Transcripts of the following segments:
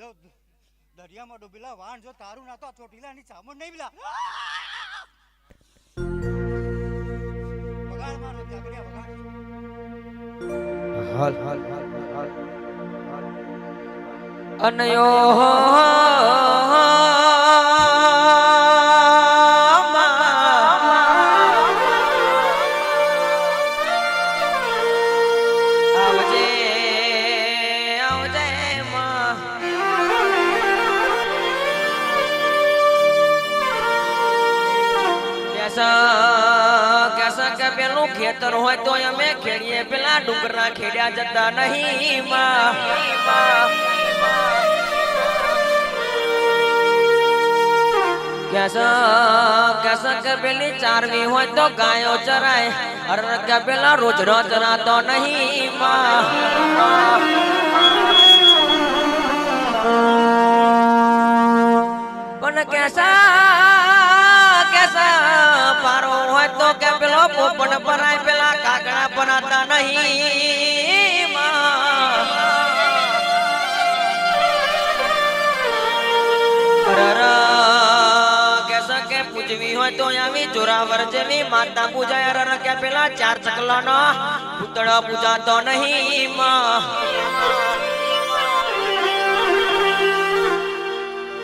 જો દરિયામાં ડૂબેલા વાણ જો તારું ના તો આ ચોટીલાની ચામુંડ નહીં બિલા વગાડ મારો જાગડ્યા વગાડ. હાલ હાલ હાલ હાલ. અનયો કેસા કે પેલું ખેતર હોય તો અમે ખેડીએ. પેલા ડુંગરના ખેડ્યા જતા નહીં માં કેસા કેસા કે પેલી ચારવી હોય તો ગાયો ચરાય. અર કે પેલા રોજ રોજ ચરાતો નહીં માં પણ કેસા હોય તો કે પેલો પોપણ પરાય પેલા કાકડા પરાતા નહીં કે તો આવી જોરાવર નહીં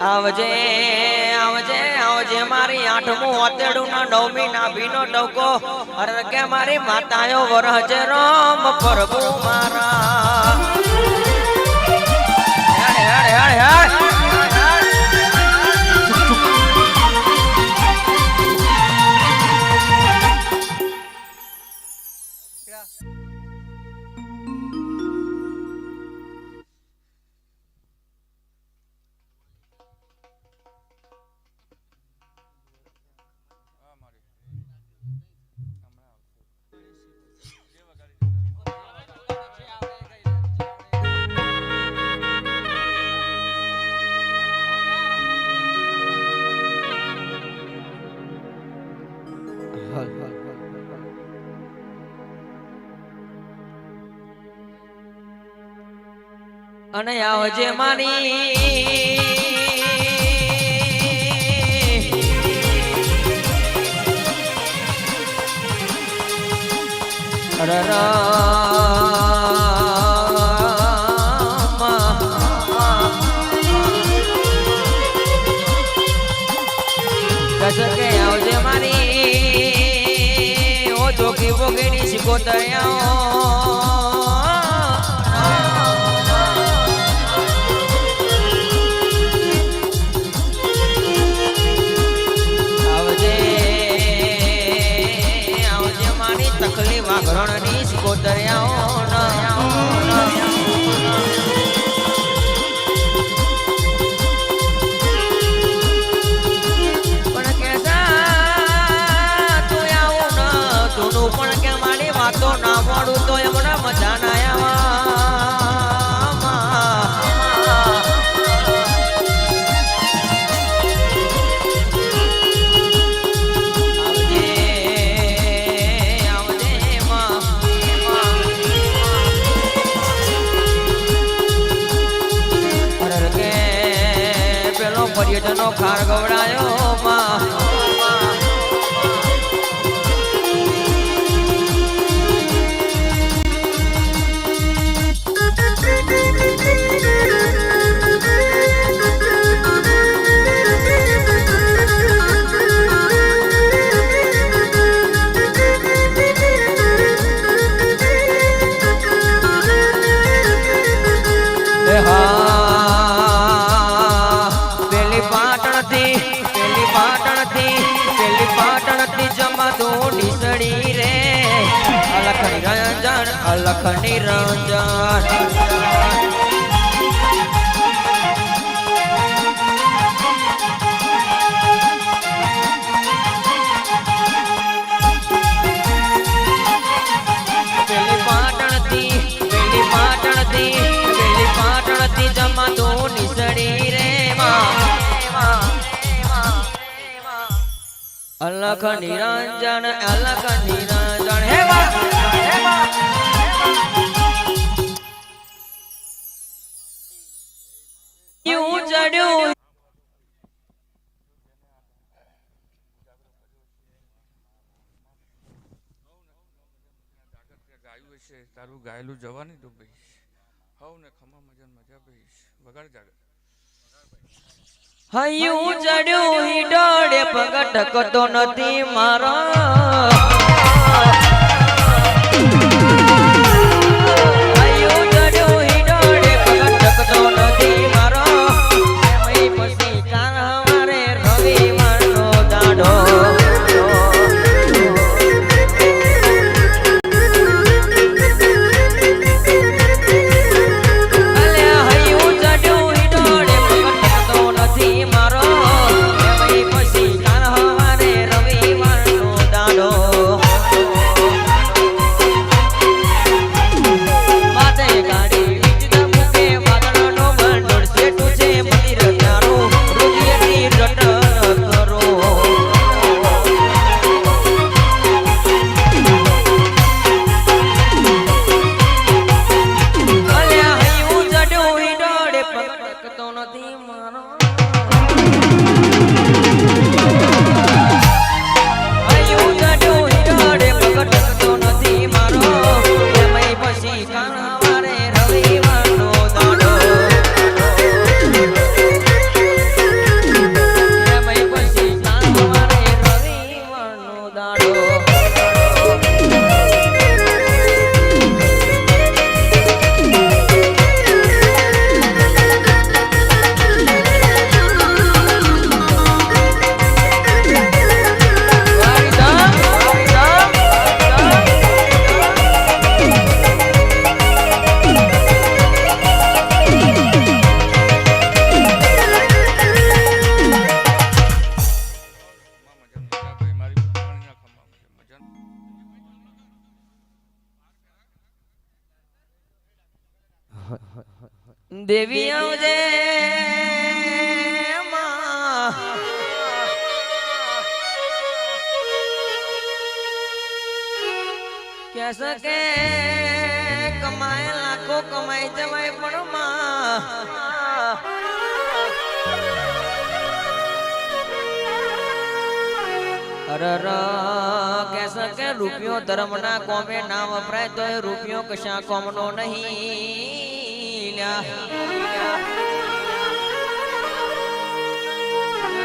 આવજે આવજે. આવજે મારી આઠમું ઓતેડું નો નવમી નાભી નો ડોકો અરે કે મારી માતાયો વરહજે રામ પ્રભુ મારા. અને આવજે મારી રામ. આવજે મારી ઓ જોગી શીખો આવજે પાટણથી જમતો ડીસડી રે અલખ નિરંજન અલખ નિરંજન પાટણથી પેલી પાટણથી જમા પાટણથી અલખ નિરંજન અલખ નિરંજન. હે તારું ગાયેલું જવાની તો ભાઈ હવ ને ખમા મજા મજા ભાઈ વગાડ જાગડ હૈયું ચડ્યું હિડોડે પગટ કતો નથી મારા. દેવી આવજે કે કમાય લાખો કમાઈ જવાય પણ અરર કે શકે રૂપિયો ધર્મના કોમે ના વપરાય તો એ રૂપિયો કશા કોમનો નહીં.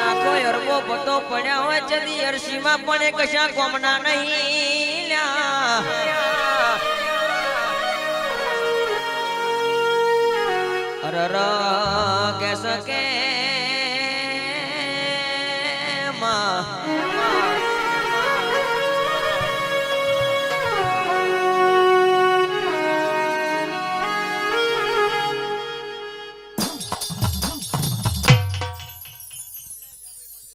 આખો અરબો પતો પડ્યા હોય જદી અરસીમાં પણ એ કશા કોમના નહીં અરર કે સકે માં.